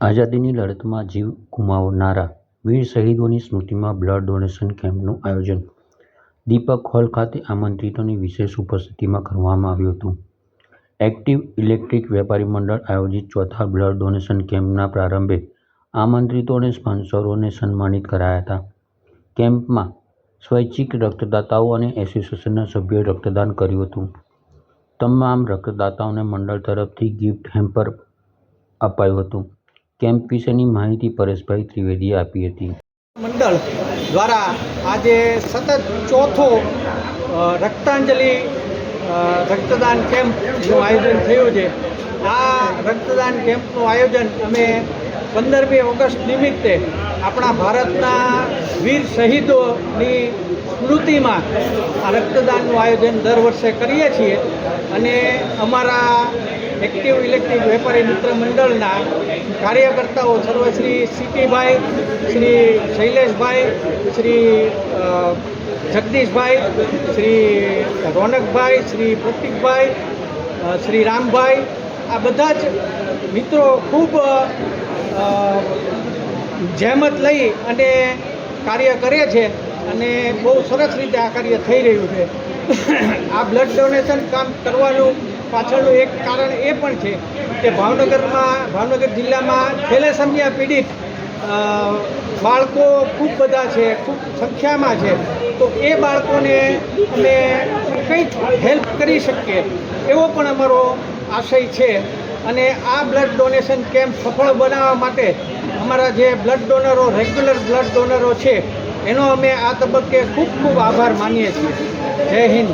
આઝાદીની લડતમાં જીવ ગુમાવનારા વીર શહીદોની સ્મૃતિમાં બ્લડ ડોનેશન કેમ્પનું આયોજન. દીપક હોલ ખાતે આમંત્રિતોની વિશેષ ઉપસ્થિતિમાં કરવામાં આવ્યું હતું. એક્ટિવ ઇલેક્ટ્રિક વેપારી મંડળ આયોજિત ચોથા બ્લડ ડોનેશન કેમ્પના પ્રારંભે આમંત્રિતો અને સ્પોન્સરોને સન્માનિત કરાયા હતા. કેમ્પમાં સ્વૈચ્છિક રક્તદાતાઓ અને એસોસિએશનના સભ્યોએ રક્તદાન કર્યું હતું. તમામ રક્તદાતાઓને મંડળ તરફથી ગિફ્ટ હેમ્પર અપાયું હતું. કેમ્પ વિશેની માહિતી પરેશભાઈ ત્રિવેદીએ આપી હતી. મંડળ દ્વારા આજે સતત ચોથો રક્તાંજલિ રક્તદાન કેમ્પનું આયોજન થયું છે. આ રક્તદાન કેમ્પનું આયોજન અમે પંદરમી ઓગસ્ટ નિમિત્તે આપણા ભારતના વીર શહીદોની સ્મૃતિમાં આ રક્તદાનનું આયોજન દર વર્ષે કરીએ છીએ. અને અમારા એક્ટિવ ઇલેક્ટ્રિક વેપારી મિત્ર મંડળના કાર્યકર્તાઓ સર્વશ્રી સીટીભાઈ, શ્રી શૈલેષભાઈ, શ્રી જગદીશભાઈ, શ્રી રોનકભાઈ, શ્રી પ્રતિકભાઈ શ્રી રામભાઈ, આ બધા જ મિત્રો ખૂબ જહેમત લઈ અને કાર્ય કરે છે અને બહુ સરસ રીતે આ કાર્ય થઈ રહ્યું છે. આ બ્લડ ડોનેશન કામ કરવાનું પાછળનું એક કારણ એ પણ છે કે ભાવનગરમાં, ભાવનગર જિલ્લામાં થેલેસેમિયા પીડિત બાળકો ખૂબ બધા છે, ખૂબ સંખ્યામાં છે. તો એ બાળકોને અમે કંઈક હેલ્પ કરી શકીએ એવો પણ અમારો આશય છે. અને આ બ્લડ ડોનેશન કેમ્પ સફળ બનાવવા માટે અમારા જે બ્લડ ડોનરો રેગ્યુલર બ્લડ ડોનરો છે, એનો અમે આ તબક્કે ખૂબ ખૂબ આભાર માનીએ છીએ. જય હિન્દ.